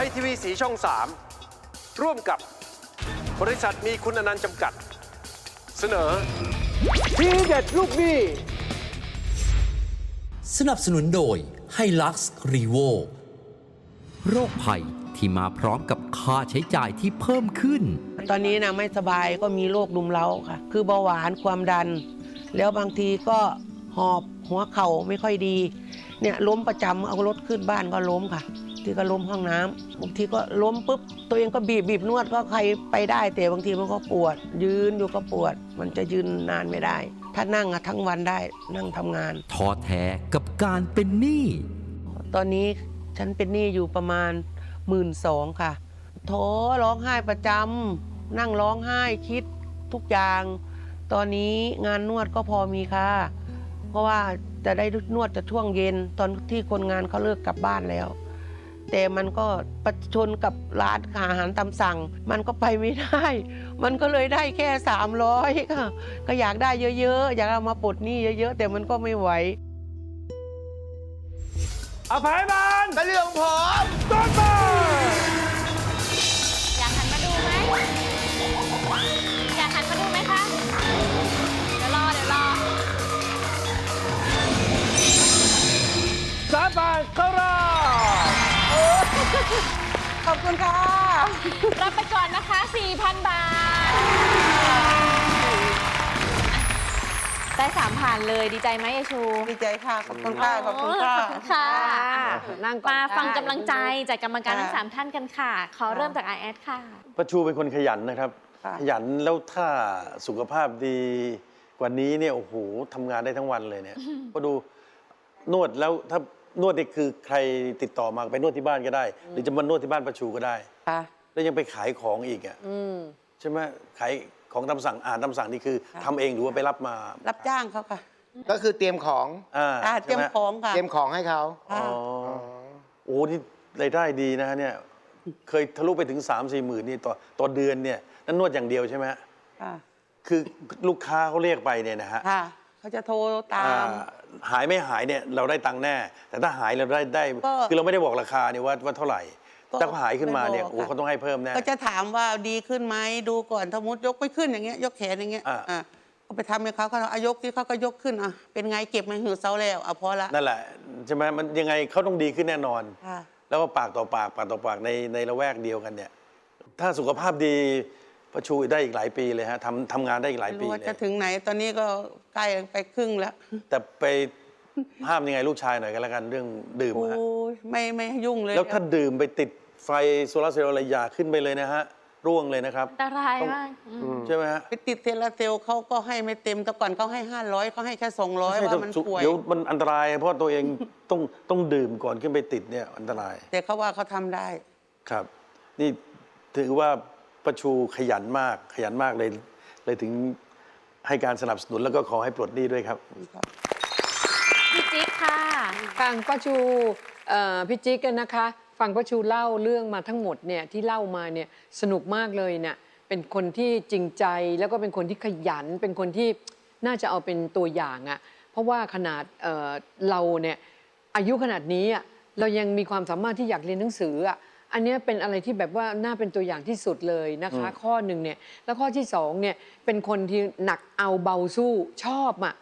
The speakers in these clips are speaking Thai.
ทยทีวีสีช่อง 3 ร่วมกับบริษัทมีคุณอนันต์จำกัด เสนอ ทีเด็ดลูกหนี้สนับสนุนโดยไฮลักซ์รีโวโรคภัยที่มาพร้อมกับค่าใช้จ่ายที่เพิ่มขึ้น ตอนนี้นะไม่สบายก็มีโรครุมเร้าค่ะ คือเบาหวานความดัน แล้วบางทีก็หอบหัวเข่าไม่ค่อยดี เนี่ยล้มประจำเอารถขึ้นบ้านก็ล้มค่ะ ที่ก็ล้มห้องน้ำบางทีก็ล้มปุ๊บตัวเองก็บีบบีบนวดก็ใครไปได้ แต่บางทีมันก็ปวด ยืนอยู่ก็ปวด มันจะยืนนานไม่ได้ ถ้านั่งอะทั้งวันได้นั่งทำงานท้อแท้กับการเป็นหนี้ตอนนี้ฉันเป็นหนี้อยู่ประมาณหมื่นสองค่ะโถร้องไห้ประจำนั่งร้องไห้คิดทุกอย่าง ตอนนี้งานนวดก็พอมีค่ะ เพราะว่าจะได้นวดจะช่วงเย็นตอนที่คนงานเขาเลิกกลับบ้านแล้ว แต่มันก็ประชนกับร้านอาหารตามสั่ง มันก็ไปไม่ได้ มันก็เลยได้แค่ 300ค่ะก็อยากได้เยอะๆ อยากเอามาปลดหนี้เยอะๆ แต่มันก็ไม่ไหวอภัยบานก็เรื่องผมต้นมาอยากหันมาดูไหมอยากหันมาดูไหมคะ เดี๋ยวรอ เดี๋ยวรอสามบานเข้ารอบ ขอบคุณค่ะ รับไปก่อนนะคะ 4,000 บาท ได้สามผ่านเลยดีใจไหมยายชู ดีใจค่ะ ขอบคุณค่ะ ขอบคุณค่ะ ขอบคุณค่ะนั่งก่อนมาฟังได้กำลังใจจากกรรมการค่ะทั้งสามท่านกันค่ะ ขอเริ่มจากไอแอดค่ะ ประชูเป็นคนขยันนะครับ ค่ะ ขยันแล้วถ้าสุขภาพดีกว่านี้เนี่ยโอ้โหทำงานได้ทั้งวันเลยเนี่ยก็ดูนวดแล้วถ้า นวดนี่คือใครติดต่อมาไปนวดที่บ้านก็ได้ หรือจะมานวดที่บ้านประชูก็ได้ ค่ะ แล้วยังไปขายของอีกอะอืม ใช่ไหมขายของตามสั่งอาหารตามสั่งนี่คือค่ะทำเองหรือว่าไปรับมารับจ้างเขาค่ะก็คือเตรียมของอ่าอ่าเตรียมใช่ไหของค่ะเตรียมของให้เขาอ๋อโอ้นี่รายได้ดีนะฮะเนี่ยเคยทะลุไปถึง 3 4มสี่หมื่นนี่ต่อต่อเดือนเนี่ยนั่นนวดอย่างเดียวใช่ไหมฮะค่ะ คือลูกค้าเขาเรียกไปเนี่ยนะฮะ ค่ะ เขาจะโทรตาอ่าม หายไม่หายเนี่ยเราได้ตังค์แน่ แต่ถ้าหายเราได้ได้ ก็คือเราไม่ได้บอกราคาเนี่ยว่าว่าเท่าไหร่ก็ถ้าเขาหายขึ้นมาเนี่ยไม่บอกโอ้ค่ะ เขาต้องให้เพิ่มแน่ ก็จะถามว่าดีขึ้นไหมดูก่อนสมมติยกไม่ขึ้นอย่างเงี้ยยกแขนอย่างเงี้ยอ่า อะก็ไปทำให้เขาเขาเอายกที่เขาก็ยกขึ้นอะเป็นไงเก็บมาหือเซาแล้วอะพอละนั่นแหละใช่ไหมมันยังไงเขาต้องดีขึ้นแน่นอน ค่ะ แล้วก็ปากต่อปากปากต่อปากในในละแวกเดียวกันเนี่ย ถ้าสุขภาพดี ประชูได้อีกหลายปีเลยฮะทำทำงานได้อีกหลายไม่ปีรู้ว่าเลจะยถึงไหนตอนนี้ก็ใกล้ไปครึ่งแล้ว แต่ไปห้ามยังไงลูกชายหน่อยกันแล้วกันเรื่องดื่มโอ้ฮะยไม่ไม่ยุ่งเลยแล้วถ้าดื่มไปติดไฟโซลาร์เซลล์อะไรอย่าขึ้นไปเลยนะฮะร่วงเลยนะครับ อันตรายมากอืม ใช่ไหมฮะไปติดเทลาเซลเขาก็ให้ไม่เต็มแต่ก่อนเขาให้ห้าร้อยเขาให้แค่สองร้อยไม่ใช่ว่ามันสุป่วย เดี๋ยวมันอันตราย เพราะตัวเองต้องต้องดื่มก่อนขึ้นไปติดเนี่ยอันตราย แต่เขาว่าเขาทำได้ ครับ นี่ถือว่า ประชูขยันมากขยันมากเลยเลยถึงให้การสนับสนุนแล้วก็ขอให้ปลดหนี้ด้วยครับพี่จิ๊กค่ะฟังป้าชูเอ่อพี่จิ๊กกันนะคะ ฟังป้าชูเล่าเรื่องมาทั้งหมดเนี่ยที่เล่ามาเนี่ยสนุกมากเลยเนี่ยเป็นคนที่จริงใจแล้วก็เป็นคนที่ขยัน เป็นคนที่น่าจะเอาเป็นตัวอย่างอะ่ะเพราะว่าขนาดเอ่อเราเนี่ยอายุขนาดนี้อะเรายังมีความสามารถที่อยากเรียนหนังสืออะ อันเนี้ยเป็นอะไรที่แบบว่าน่าเป็นตัวอย่างที่สุดเลยนะคะ ข้อหนึ่งเนี่ยแล้วข้อที่สองเนี่ยเป็นคนที่หนักเอาเบาสู้ชอบอะ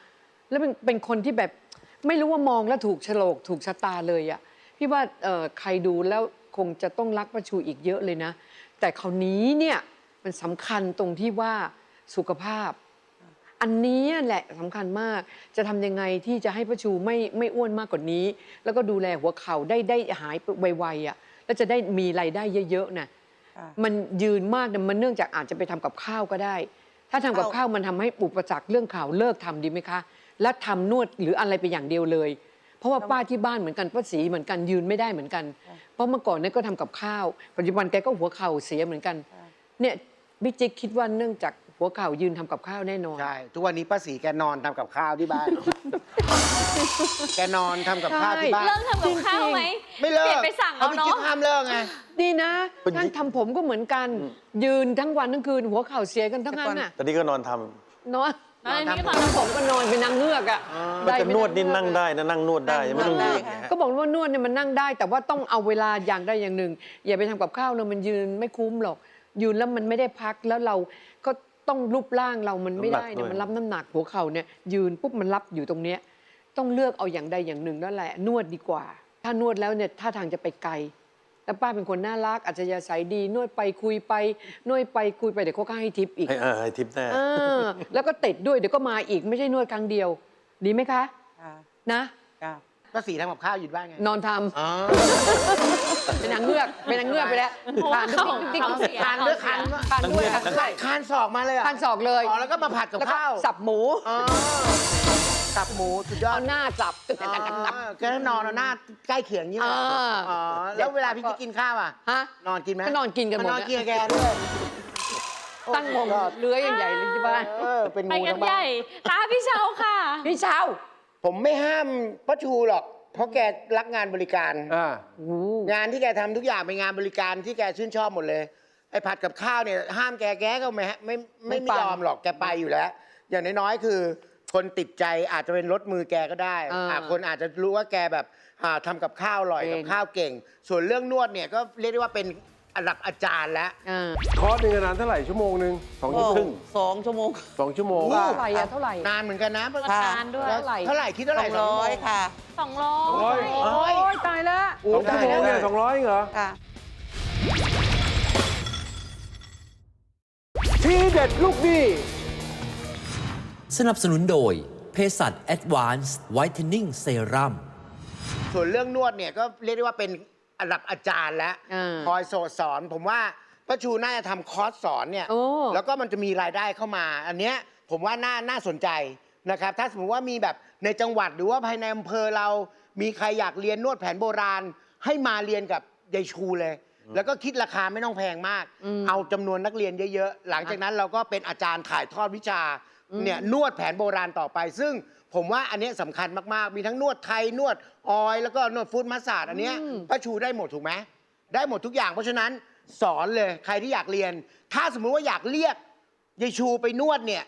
แล้วเป็นเป็นคนที่แบบไม่รู้ว่ามองแล้วถูกโฉลกถูกชะตาเลยอะ่ะพี่ว่าเอ่อใครดูแล้วคงจะต้องรักประชูอีกเยอะเลยนะ แต่คราวนี้เนี่ยมันสำคัญตรงที่ว่าสุขภาพ อันนี้แหละสำคัญมากจะทำยังไงที่จะให้ประชูไม่ไม่อ้วนมากกว่านี้ แล้วก็ดูแลหัวเข่าได้ได้หายไวๆอะ แล้วจะได้มีรายได้เยอะๆนะค่ะมันยืนมากเนี่ยมันเนื่องจากอาจจะไปทำกับข้าวก็ได้ ถ้าทำกับข้าวมันทำให้อุปสรรคเรื่องข่าวเลิกทำดีไหมคะ และทำนวดหรืออะไรไปอย่างเดียวเลย เพราะว่าป้าที่บ้านเหมือนกันป้าสีเหมือนกันยืนไม่ได้เหมือนกัน เพราะเมื่อก่อนเนี่ยก็ทำกับข้าว ปัจจุบันแกก็หัวเข่าเสียเหมือนกัน เนี่ยบิ๊กจิ๊กคิดว่าเนื่องจาก หัวเข่ายืนทำกับข้าวแน่นอน ใช่ทุกวันนี้ป้าสีแกนอนทำกับข้าวที่บ้าน แกนอนทำกับข้าวที่บ้าน เลิกทำกับข้าวไหมไม่เลิเปลี่กยนไปสั่งเขาเอาไม่คิดเนาะ ห้ามเลิกไง ดีนะเป็น ท่านทำผมก็เหมือนกัน ยืนทั้งวันทั้งคืน หัวเข่าเสียกันทั้งนั้นน่ะตอนนี้ก็นอนทำนอนอันนี้นก็ทำตอนผมก็นอนเป็นนางเงือกอะมันจะเป็นวดนี่เงือกนั่งได้นะนั่งนวดได้ไม่ต้องนั่งยืได้นค่ะนะก็บอกว่านวดเนี่ยมันนั่งได้ แต่ว่าต้องเอาเวลาอย่างใดอย่างหนึ่ง อย่าไปทำกับข้าวเลยมันยืนไม่คุ้มหรอก ยืนแล้วมันไม่ได้พักแล้วเราก็ ต้องรูปร่างเรามันไม่ได้เนี่ยมันรับน้ำหนักหัวเข่าเนี่ยยืนปุ๊บมันรับอยู่ตรงเนี้ยต้องเลือกเอาอย่างใดอย่างหนึ่งนั่นแหละ นวดดีกว่า ถ้านวดแล้วเนี่ยท่าทางจะไปไกลแล้วป้าเป็นคนน่ารักอัจฉริยะใสยดี นวดไปคุยไป นวดไปคุยไปเดี๋ยวเขาก็ให้ทิปอีกให้เออให้ทิปแน่เออแล้วก็ติดด้วยเดี๋ยวก็มาอีกไม่ใช่นวดครั้งเดียว ดีไหมคะค่ะนะ จ้ะก็สีทำกับข้าวอยู่บ้านไงนอนทอ๋อำเป็นนางเงือก เป็นนางเงือกไปแล้วเพราะว่าทานเขาติ๊กเขาติ๊กเสียทานด้วยคันทานด้วยค่ะใช่คานศอกมาเลยเหรอะทานศอกเลยอ๋อแล้วก็มาผัดกับแล้วก็ข้าวสับหมู อ๋อสับหมูสุดยอดเอาหน้าสับตึกอ๋ตักตักตักอก็นอนเอาหน้าใกล้เคียงนี่แหละอ่าอ๋อแล้วเวลาพี่จะกินข้าวอะ ฮะ นอนกินไหมก็นอนกินกันหมดนอนนะกินกับแกด้วยตั้งวงเลื้อยอย่างใหญ่เลยที่บ้าน เออเป็นไปงูกัทั้นงใหบ้าญ่นตาพี่เชาค่ะ พี่เช้า ผมไม่ห้ามป้าชูหรอก เพราะแกรักงานบริการ อ่างานที่แกทำทุกอย่างเป็นงานบริการที่แกชื่นชอบหมดเลย ไอ้ผัดกับข้าวเนี่ยห้ามแกแกก็ไม่ไม่ไม่ไม่ไม่ไปยอมหรอกแกไปอยู่แล้ว อย่างน้อยๆคือคนติดใจอาจจะเป็นรถมือแกก็ได้อ่า อ่าคนอาจจะรู้ว่าแกแบบอ่าทำกับข้าวอร่อยเก่งกับข้าวเก่ง ส่วนเรื่องนวดเนี่ยก็เรียกได้ว่าเป็น ระดับอาจารย์แล้วอ่าคอร์สหนึ่งนานเท่าไหร่ชั่วโมงหนึ่งสองชั่วโมงครึ่งสองชั่วโมง สองชั่วโมงโอ้ เท่าไหร่อะเท่าไหร่ นานเหมือนกันนะประธานด้วยแล้วเท่าไหร่เท่าไหร่คิดเท่าสไหอร่งสองร้อยชั่วโมงค่ะสองร้อยสองร้อยโอ้ยตายแล้วโอ้สองชั่วโมงได้เนี่ยได้สองร้อยเหรอ ค่ะ ทีเด็ดลูกดีสนับสนุนโดยเภสัช Advanced Whitening Serum ส่วนเรื่องนวดเนี่ยก็เรียกได้ว่าเป็น ระดับอาจารย์แล้วอ่าคอยโสดสอน ผมว่าป้าชูน่าจะทำคอร์สสอนเนี่ย โอ้ แล้วก็มันจะมีรายได้เข้ามา อันเนี้ยผมว่าน่าน่าสนใจนะครับ ถ้าสมมติว่ามีแบบในจังหวัดหรือว่าภายในอำเภอเรา มีใครอยากเรียนนวดแผนโบราณ ให้มาเรียนกับยายชูเลย แล้วก็คิดราคาไม่ต้องแพงมากอืมเอาจำนวนนักเรียนเยอะๆ หลังจากนั้นเราก็เป็นอาจารย์ถ่ายทอดวิชาเนี่ยนวดแผนโบราณต่อไป ซึ่งผมว่าอันเนี้ยสำคัญมากๆ มีทั้งนวดไทยนวดออยล์แล้วก็นวดฟุตมัสสาดอันเนี้ยอืมป้าชูได้หมดถูกไหมได้หมดทุกอย่างเพราะฉะนั้นสอนเลยใครที่อยากเรียน ถ้าสมมุติว่าอยากเรียกยายชูไปนวดเนี่ย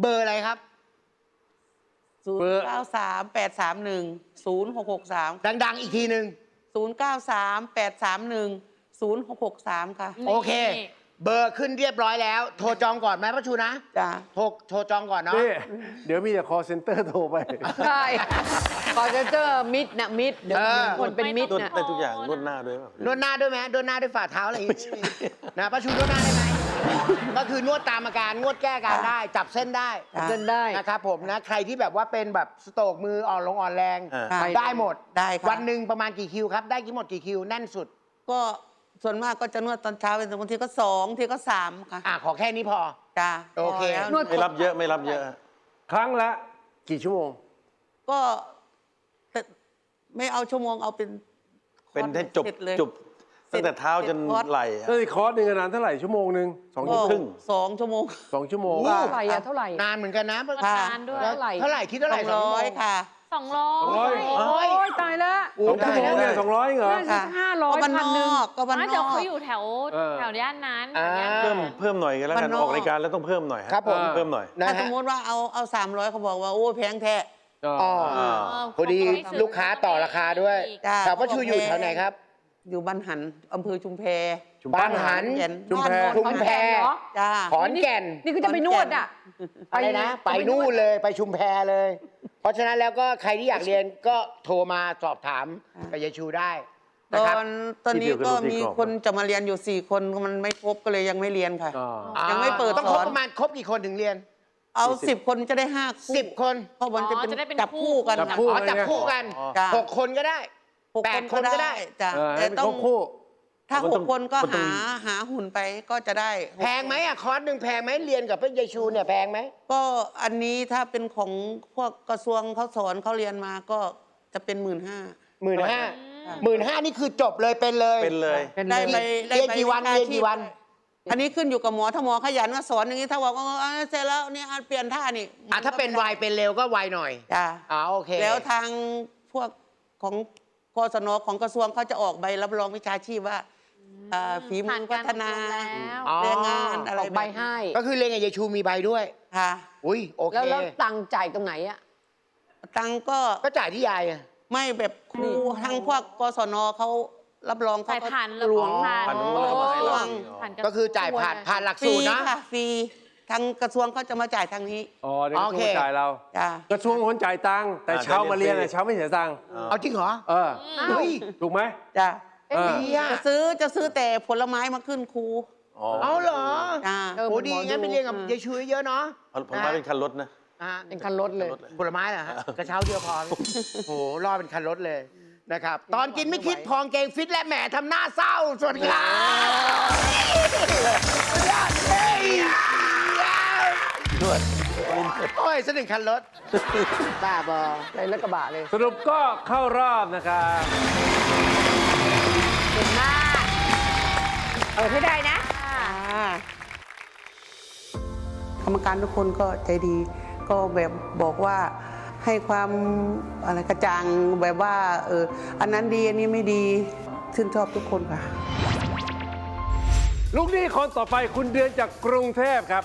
เบอร์อะไรครับศูนเบอร์ย์เก้าสามแปดสามหนึ่งศูนย์หกหกสามดัง ๆ อีกทีหนึ่งศูนย์เก้าสามแปดสามหนึ่ง ศูนย์หกหกสามค่ะ โอเคเบอร์ขึ้นเรียบร้อยแล้ว โทรจองก่อนไหมป้าชูนะจ้ะ โทรโทรจองก่อนเนาะ นี่เดี๋ยวมีแต่คอเซ็นเตอร์โทรไป ใช่คอเจอร์มิดนะมิดเดี๋ยวเออ คนเป็นมิดนวดนะได้ทุกอย่างนวดหน้าด้วยเปล่านวดหน้าด้วยไหมนวดหน้าด้วยฝ่าเท้าอะไรอย่างงี้นะป้าชูนวดหน้าได้ไหมก็คือนวดตามอาการนวดแก้อาการได้ จับเส้นได้เส้นได้ นะครับผมนะใครที่แบบว่าเป็นแบบสโตรกมืออ่อนลงอ่อนแรง อ่าค่ะได้หมด ได้ค่ะ วันหนึ่งประมาณกี่คิวครับ ได้กี่หมดกี่คิวแน่นสุด ก็ ส่วนมากก็จะนวดตอนเช้าเป็นบางทีก็สองทีก็สามค่ะอะขอแค่นี้พอ จ้ะโอเค พแล้วนวด ไม่รับเยอะไม่รับเยอะ ครั้งละกี่ชั่วโมง ก็แต่ไม่เอาชั่วโมงเอาเป็นเป็นให้จบสร็เลย จบตั้งแต่เท้าจนสร็คอร์สไหล่แล้วอีกคอร์สหนึ่งนานเท่าไหร่ชั่วโมงหนึ่งสองชั่วโมงครึ่ง สองชั่วโมง สองชั่วโมงโอ้เท่าไหร่อะเท่าไหร่นานเหมือนกันนะประธานด้วยแล้วเท่าไหร่ เท่าไหร่คิดเท่าไหร่สองร้อยชั่วโมงค่ะ สองร้อสองร้อยยโอ้ยตายแล้วโอ้สองชั่วโมงเนี่ยได้ สองร้อยเหรอ น่าจะห้าร้อยก็บ้านพันนหนึ่งอกก็บ้านไม่นเดี๋ยวอกเขาอยู่แถวเออ แถวย่านนั้นอ่า ย่านเพิ่นั้นมเพิ่มหน่อยกันแล้วกันบ้านนอก ออกรายการแล้วต้องเพิ่มหน่อยฮะครับผมอ่าเพิ่มหน่อย นะถ้าสฮะ มมติว่าเอาเอาสามร้อยเขาบอกว่าโอ้แพงแท้อ๋ออ๋ออ่าพอดีลูกค้าต่อราคาด้วยจ้าแต่ว่าชูอยู่แถวไหนครับ อยู่บ้านหันอำเภอชุมแพชุมบ้านหันขอแก่ชุมแพชุมแพเหรอจ้า ขอนแก่น นี่ก็จะไปนวดอะ อะไรนะ ไปนู่นเลยไปชุมแพเลย เพราะฉะนั้นแล้วก็ใครที่อยากเรียนก็โทรมาสอบถามกับยายชูได้ตนะครับ อนตอนนี้ก็มีคนจะมาเรียนอยู่สี่คนมันไม่ครบก็เลยยังไม่เรียนค่ะอ๋อยังไม่เปิดต้องครบสอน ประมาณครบกี่คนถึงเรียนเอาสิบคนจะได้ห้าคู่สิบคนเพราะมันจะเป็นอ๋อจะได้เป็นจับคู่ คู่กันจับค่ะคู่ อ๋อจับคู่กันจ้ะ หกคนก็ได้หกแปดคนก็ได้ จ้ะเออให้แต่เป็นต้คอรงบคู่ ถ้ามันหต้กองคนก็มันต้อหางหาหุ่นไปก็จะได้หกแพงไหมอะคอร์สหนึ่งแพงไหมเรียนกับพี่ยายชูเนี่ยแพงไหมก็อันนี้ถ้าเป็นของพวกกระทรวงเขาสอนเขาเรียนมาก็จะเป็นหมื่นห้าหมื่นห้าหมื่นห้านี่คือจบเลยเป็นเลยเป็นเลยเป็นได้เลยไปได้เรียนไปกี่วันอาเรียนชีพกี่วัน อันนี้ขึ้นอยู่กับหมอถ้าหมอขยันมาสอนอย่างนี้ถ้าบอกว่าเออเสร็จแล้วเนี่ยอะเปลี่ยนท่านี่อะถ้าเป็นไวเป็นเร็วก็ไวหน่อยจ้ะอ๋อโอเคแล้วทางพวกของกศนของกระทรวงเขาจะออกใบรับรองวิชาชีพว่า อ่าฝีมืผ่านอการพัฒนาอบรมแล้ว แรงงานอะไรออกใบแบบนี้ให้ ก็คือเรียนกับยายชูมีใบด้วย ค่ะ อุ้ยโอเค แล้วแล้วตังค์จ่ายตรงไหนอะตังค์ก็ก็จ่ายที่ยายอะไม่แบบครูทางพวกกศนเขารับรองเขาจ่ายก็ ผ่านระหลบบวงผ่านผ่านโอ้ระบบให้เรา ผ่านระทรวงก็คือจ่ายผ่านผ่านหลักฟรีสูตรนะ ค่ะฟรีทางกระทรวงเขาจะมาจ่ายทางนี้อ๋อเดี๋ยวกระทรวโอเคงจ่ายเราจ้ะกระทรวงคนจ่ายตังค์แต่อ่าเช้ามาเรียนเรียนฟรีอะเช้าไม่เสียตังค์เอาจริงเหรอเอออ้าวเฮ้ยถูกไหม จ้ะ เออดีอะจะซื้อจะซื้อแต่ผลไม้มาขึ้นครูอ๋อเอาเหรอจ้าเออโหดีงั้นไปเรียนกับอ่ายายชูเยอะๆเนาะผลไม้เป็นคันรถนะ อ่าเป็นคันรถเลย ผลไม้เหรอฮะกระเช้าเดียวพอโหรอดเป็นคันรถเลยนะครับ ตอนกินไม่คิดพองเกงฟิตและแหมทำหน้าเศร้าสวัสดีครับเฮ้ยด้วย โอ้ยสนึงคันรถ บ้าบอในรถกระบะเลยสรุปก็เข้ารอบนะครับเก่งมาก เออให้ได้นะกรรมการทุกคนก็ใจดี ก็แบบบอกว่าให้ความอะไรกระจ่างแบบว่าเอออันนั้นดีอันนี้ไม่ดีชื่นชอบทุกคนค่ะ ลูกหนี้คนต่อไปคุณเดือนจากกรุงเทพครับ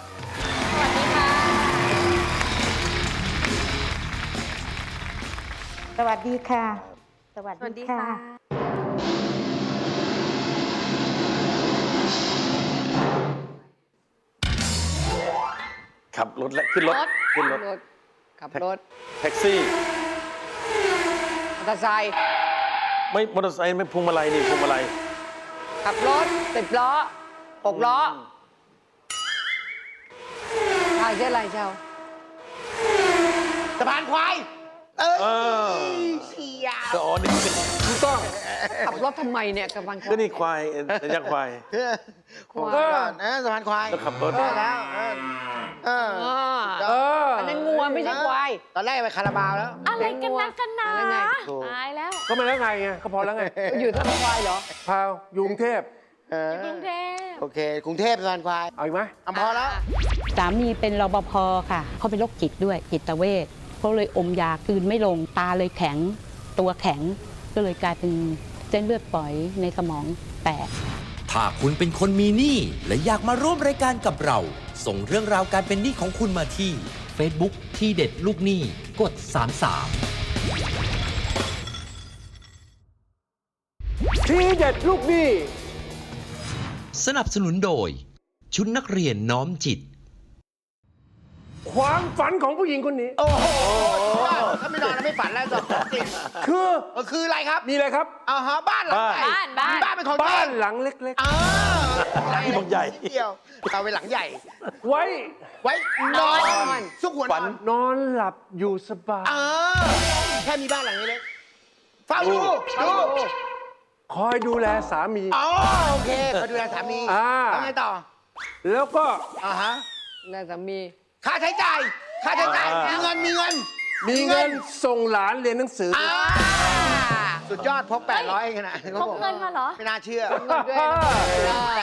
สวัสดีค่ะ สวัสสวัสดีดีค่ะ ค่ะ ขับรถและขึ้นรถรถขึ้นรถรถ ขับรถแท็กซี่ มอเตอร์ไซค์ไม่มอเตอร์ไซค์ไม่พวงมาลัยนี่พวงมาลัยขับรถสิบล้อหกล้อใช่ใช่อะไรเจ้าสะพานควาย เอ้ยเออเชียก็อ๋อนี่ถูกต้อง ขับรถทำไมเนี่ยกับบังคับก็นี่ควายเอ่อยักษ์ควายโอ้โหนะสะพานควายแล้วขับรถ เออแล้วเออเออ อ่าเออ อันนั้นงัวไม่ใช่ควาย ตอนแรกไปคาราบาวแล้ว อะไรกันนักกันหนาแล้วไง ถูก ตายแล้วก็มาแล้วไงไงก็พอแล้วไงอยู่ทั้งควายเหรอ พาวอยู่กรุงเทพเอออยู่กรุงเทพโอเคกรุงเทพสะพานควายเอาอีกไหม อำพอแล้ว สามีเป็นรปภค่ะ เขาเป็นโรคจิตด้วยจิตเวช เขาเลยอมยากลืนไม่ลงตาเลยแข็ง ตัวแข็ง ก็เลยกลายเป็นเส้นเลือดฝอยในสมองแตกถ้าคุณเป็นคนมีหนี้และอยากมาร่วมรายการกับเรา ส่งเรื่องราวการเป็นหนี้ของคุณมาที่ Facebook ที่เด็ดลูกหนี้กด 33 ทีเด็ดลูกหนี้ สนับสนุนโดย ชุดนักเรียนน้อมจิต ความฝันของผู้หญิงคนนี้ โอ้โหถ้าไม่นอนแล้วไม่ฝันแล้วจบจริงคือเออคืออะไรครับมีอะไรครับอ่าฮะบ้านหลังใหญ่บ้านบ้านบ้านเป็นของบ้านตัวเองหลังเล็กอ่าที่บักใหญ่เดียวเอาไปหลังใหญ่ๆไว้ ไว้นอนซุกหัวนอนนอนหลับอยู่สบายอ่าแค่มีบ้านหลังนี้เล็กเฝ้าดูดูคอยดูแลสามีอ๋อโอเคเขาดูแลสามีอ่าแล้วไงต่อ แล้วก็อ่าฮะแล้วสามี ค่าใช้จ่าย ค่าใช้จ่ายอ่ามีมีเงินมีเงิน มีเงินส่งหลานเรียนหนังสืออ่าสุดยอดพก800ขนาดพกเงินมาเหรอ ไม่น่าเชื่อ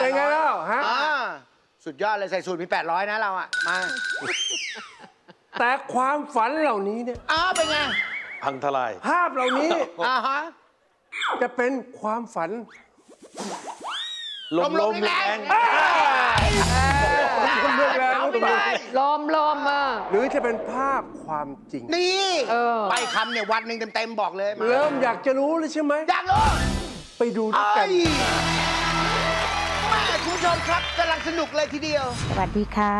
เป็นไงแล้วฮะอ่าสุดยอดเลยใส่สูตรมี 800 นะเราอะ มา แต่ความฝันเหล่านี้เนี่ยอ้าวเป็นไง พังทลาย ภาพเหล่านี้อ่าฮะ จะเป็นความฝันลลมมลลมมแรแรงง คนเลือกแล้วเอาไม่ได้ลอมลอมมาหรือจะเป็นภาพความจริง นี่เออ ไปคำเนี่ยวันหนึ่งเต็มๆบอกเลยมาเริ่มอยากจะรู้เลยใช่ไหมอยากรู้ไปดูด้วยกัไอ้นแม่คุณผู้ชมครับกำลังสนุกเลยทีเดียว สวัสดีค่ะ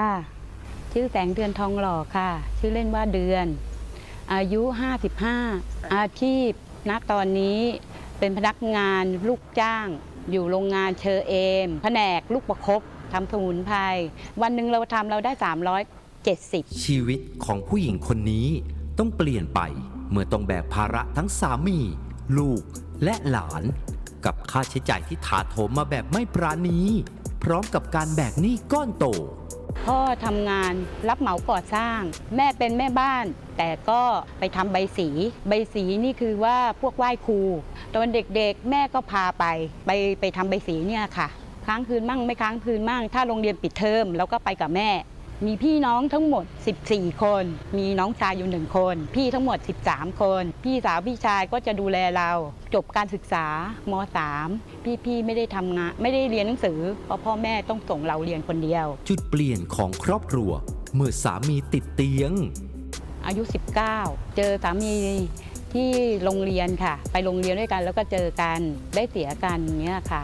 ชื่อแสงเดือนทองหล่อค่ะ ชื่อเล่นว่าเดือน อายุ 55 อาชีพณตอนนี้เป็นพนักงานลูกจ้าง อยู่โรงงานเชอเอม แผนกลูกประคบ ทำสมุนไพรวันหนึ่งเราทำเราได้ 370 ชีวิตของผู้หญิงคนนี้ต้องเปลี่ยนไปเมื่อต้องแบกภาระทั้งสามี ลูกและหลาน กับค่าใช้จ่ายที่ถาโถมมาแบบไม่ปราณี พร้อมกับการแบกหนี้ก้อนโต พ่อทำงานรับเหมาก่อสร้าง แม่เป็นแม่บ้าน แต่ก็ไปทำใบสี ใบสีนี่คือว่าพวกไหว้ครู ตอนเด็กๆ แม่ก็พาไป ไปไปทำใบสีเนี่ยค่ะ ค้างคืนมั่งไม่ค้างคืนมั่งถ้าโรงเรียนปิดเทอมเราก็ไปกับแม่ มีพี่น้องทั้งหมด 14 คน มีน้องชายอยู่หนึ่งคน พี่ทั้งหมด 13 คน พี่สาวพี่ชายก็จะดูแลเรา จบการศึกษาม3พี่พี่ไม่ได้ทำงานไม่ได้เรียนหนังสือเพราะพ่อแม่ต้องส่งเราเรียนคนเดียว จุดเปลี่ยนของครอบครัว เมื่อสามีติดเตียง อายุ 19 เจอสามีที่โรงเรียนค่ะ ไปโรงเรียนด้วยกันแล้วก็เจอกันได้เสียกันอย่างเงี้ยค่ะ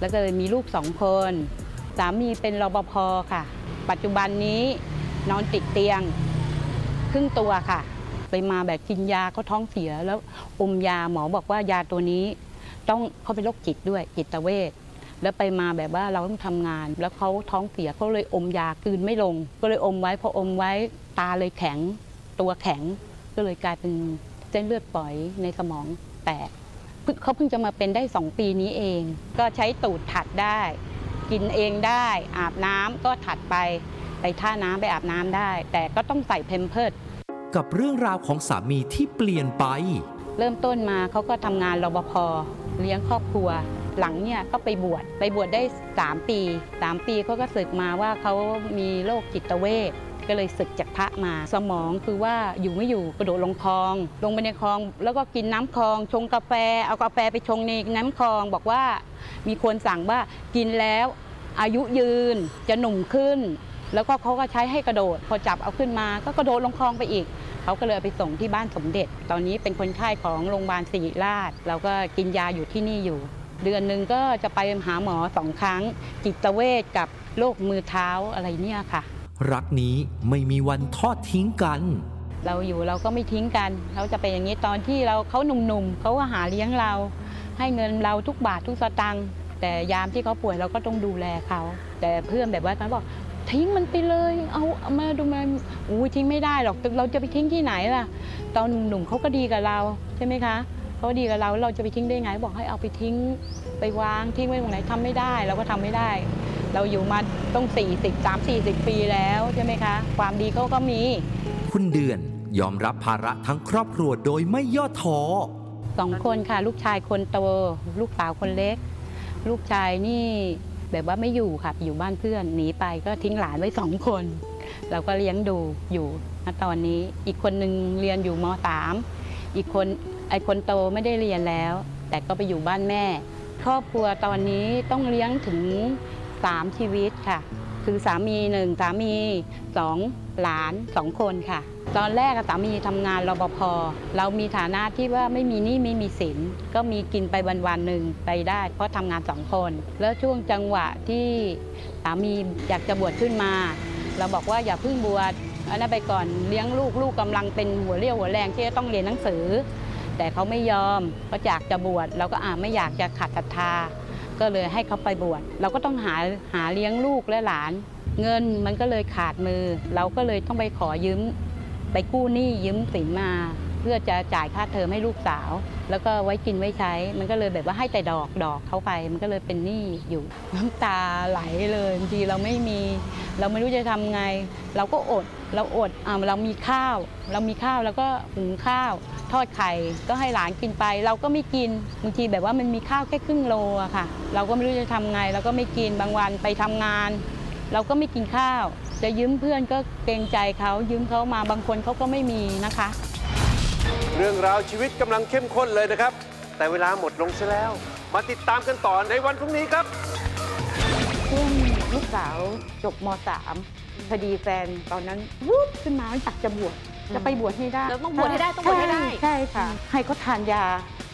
แล้วก็เลยมีลูกสองคน สามีเป็นรปภค่ะ ปัจจุบันนี้นอนติดเตียง ครึ่งตัวค่ะ ไปมาแบบกินยาเขาท้องเสียแล้วอมยาหมอบอกว่ายาตัวนี้ ต้องเขาเป็นโรคจิตด้วยจิตเวชแล้วไปมาแบบว่าเราต้องทำงาน แล้วเขาท้องเสียเขาเลยอมยากืนไม่ลง ก็เลยอมไว้พออมไว้ตาเลยแข็ง ตัวแข็ง ก็เลยกลายเป็นเส้นเลือดฝอยในสมองแตก เพิ่งเขาเพิ่งจะมาเป็นได้ 2 ปีนี้เอง ก็ใช้ตูดถัดได้ กินเองได้ อาบน้ำก็ถัดไปไปท่าน้ำไปอาบน้ำได้ แต่ก็ต้องใส่เพมเพิร์ดกับเรื่องราวของสามีที่เปลี่ยนไป เริ่มต้นมาเขาก็ทำงานรปภเลี้ยงครอบครัว หลังเนี่ยก็ไปบวชไปบวชได้ 3 ปี 3 ปีเขาก็ศึกมาว่าเขามีโรคจิตเวช ก็เลยศึกจากพระมา สมองคือว่าอยู่ไม่อยู่กระโดดลงคลอง ลงไปในคลอง แล้วก็กินน้ำคลอง ชงกาแฟ เอากาแฟไปชงในน้ำคลอง บอกว่ามีคนสั่งว่ากินแล้วอายุยืนจะหนุ่มขึ้น แล้วก็เขาก็ใช้ให้กระโดด พอจับเอาขึ้นมา ก็กระโดดลงคลองไปอีกเขาก็เลยเอาไปส่งที่บ้านสมเด็จ ตอนนี้เป็นคนไข้ของโรงพยาบาลศิริราชเราก็กินยาอยู่ที่นี่อยู่ เดือนหนึ่งก็จะไปหาหมอสองครั้งจิตเวชกับโรคมือเท้าอะไรเนี่ยค่ะ รักนี้ไม่มีวันทอดทิ้งกัน เราอยู่เราก็ไม่ทิ้งกันเขาจะเป็นอย่างนี้ตอนที่เราเขาหนุ่มๆเขาก็หาเลี้ยงเรา ให้เงินเราทุกบาททุกสตางค์แต่ยามที่เขาป่วยเราก็ต้องดูแลเขาแต่เพื่อนแบบว่าเขาบอกทิ้งมันไปเลย เอาเอามาดูมาอุ้ทิ้งไม่ได้หรอกเราจะไปทิ้งที่ไหนล่ะ ตอนหนุ่มๆเขาก็ดีกับเราใช่ไหมคะเขาดีกับเราเราจะไปทิ้งได้ไง บอกให้เอาไปทิ้งไปวางทิ้งไว้ตรงไหนทำไม่ได้เราก็ทำไม่ได้ เราอยู่มาต้อง 40 3 40 ปีแล้วใช่ไหมคะ ความดีเขาก็มี คุณเดือนยอมรับภาระทั้งครอบครัวโดยไม่ย่อท้อสองคนค่ะ ลูกชายคนโตลูกสาวคนเล็ก ลูกชายนี่แบบว่าไม่อยู่ค่ะอยู่บ้านเพื่อนหนีไปก็ทิ้งหลานไว้สองคน เราก็เลี้ยงดูอยู่ณตอนนี้อีกคนหนึ่งเรียนอยู่มสามอีกคนไอคนโตไม่ได้เรียนแล้ว แต่ก็ไปอยู่บ้านแม่ ครอบครัวตอนนี้ต้องเลี้ยงถึง สามชีวิตค่ะ คือสามีหนึ่งสามีสองหลานสองคนค่ะ ตอนแรกสามีทำงานรปภเรามีฐานะที่ว่าไม่มีหนี้ไม่มีสิน ก็มีกินไปวันวันหนึ่งไปได้ เพราะทำงานสองคน แล้วช่วงจังหวะที่สามีอยากจะบวชขึ้นมา เราบอกว่าอย่าเพิ่งบวชอันนั้นไปก่อนเลี้ยงลูกลูกกำลังเป็นหัวเรี่ยวหัวแรงที่จะต้องเรียนหนังสือ แต่เขาไม่ยอมก็อยากจะบวชเราก็อ่าไม่อยากจะขัดศรัทธา ก็เลยให้เขาไปบวชเราก็ต้องหาหาเลี้ยงลูกและหลาน เงินมันก็เลยขาดมือ เราก็เลยต้องไปขอยืม ไปกู้หนี้ยืมสินมา เพื่อจะจ่ายค่าเทอมให้ลูกสาว แล้วก็ไว้กินไว้ใช้ มันก็เลยแบบว่าให้แต่ดอกดอกเขาไป มันก็เลยเป็นหนี้อยู่น้ำตาไหลเลยบางทีเราไม่มี เราไม่รู้จะทำไง เราก็อดเราอดอ่าเรามีข้าว เรามีข้าวแล้วก็หุงข้าว ทอดไข่ก็ให้หลานกินไป เราก็ไม่กินบางทีแบบว่ามันมีข้าวแค่ครึ่งโลอะค่ะ เราก็ไม่รู้จะทำไง เราก็ไม่กินบางวันไปทำงาน เราก็ไม่กินข้าว จะยืมเพื่อนก็เกรงใจเขายืมเขามาบางคนเขาก็ไม่มีนะคะ เรื่องราวชีวิตกำลังเข้มข้นเลยนะครับ แต่เวลาหมดลงซะแล้ว มาติดตามกันต่อในวันพรุ่งนี้ครับ ช่วงลูกสาวจบม .3 พอดีแฟนตอนนั้นวุบขึ้นมาอยากจะบวชจะไปบวชให้ได้เราต้องบวชให้ได้ต้องบวชให้ได้ ใช่ค่ะ ให้เขาทานยา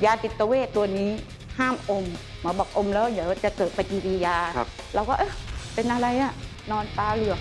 ยาจิตเวชตัวนี้ห้ามอมหมอบอกอมแล้วเดี๋ยวจะเกิดปฏิกิริยา ครับ เราก็เอ๊ะเป็นอะไรอะนอนตาเหลือก